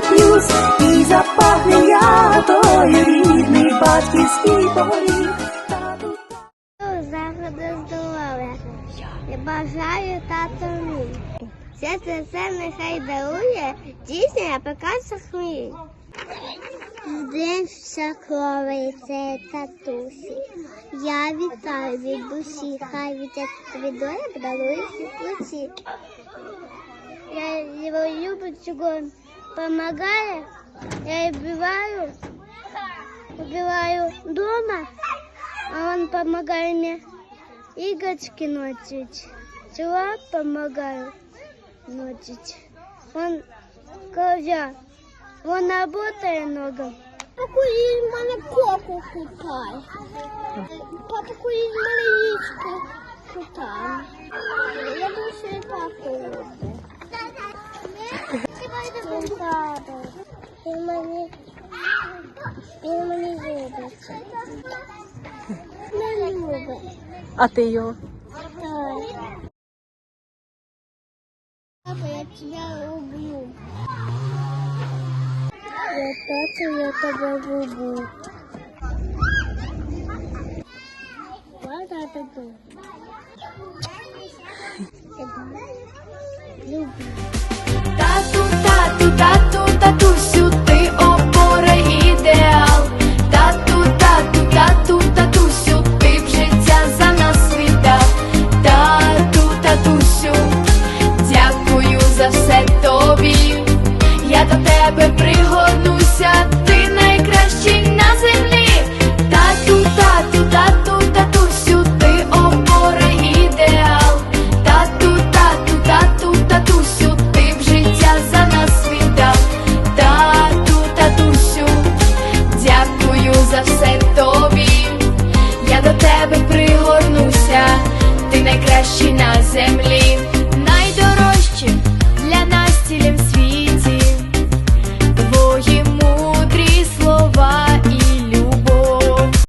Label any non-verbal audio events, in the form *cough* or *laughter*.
нап'юсь і запахне я тою рідний батьківський поріг. Заходи здоров'я. Я бажаю тату мій. Все це все нехай дарує, дійсня пекаться хмій. Здився кровиця татусі. Я вітаю від душі, хай від доля дарує всі плечі. Я його люблю чого. Он помогает. Я убиваю, убиваю дома, а он помогает мне игрочки ночить. Чего помогаю ночить? Он козя, он работает много. Папа из мене коку купає. Папа из купає. Він мені, він мені любить. Не любить. А ти його? Так. Папа, я тебя люблю. Я тата, я тебя люблю. Вот это был. *laughs* Люблю. тебе пригорнуся, ти найкращий на землі.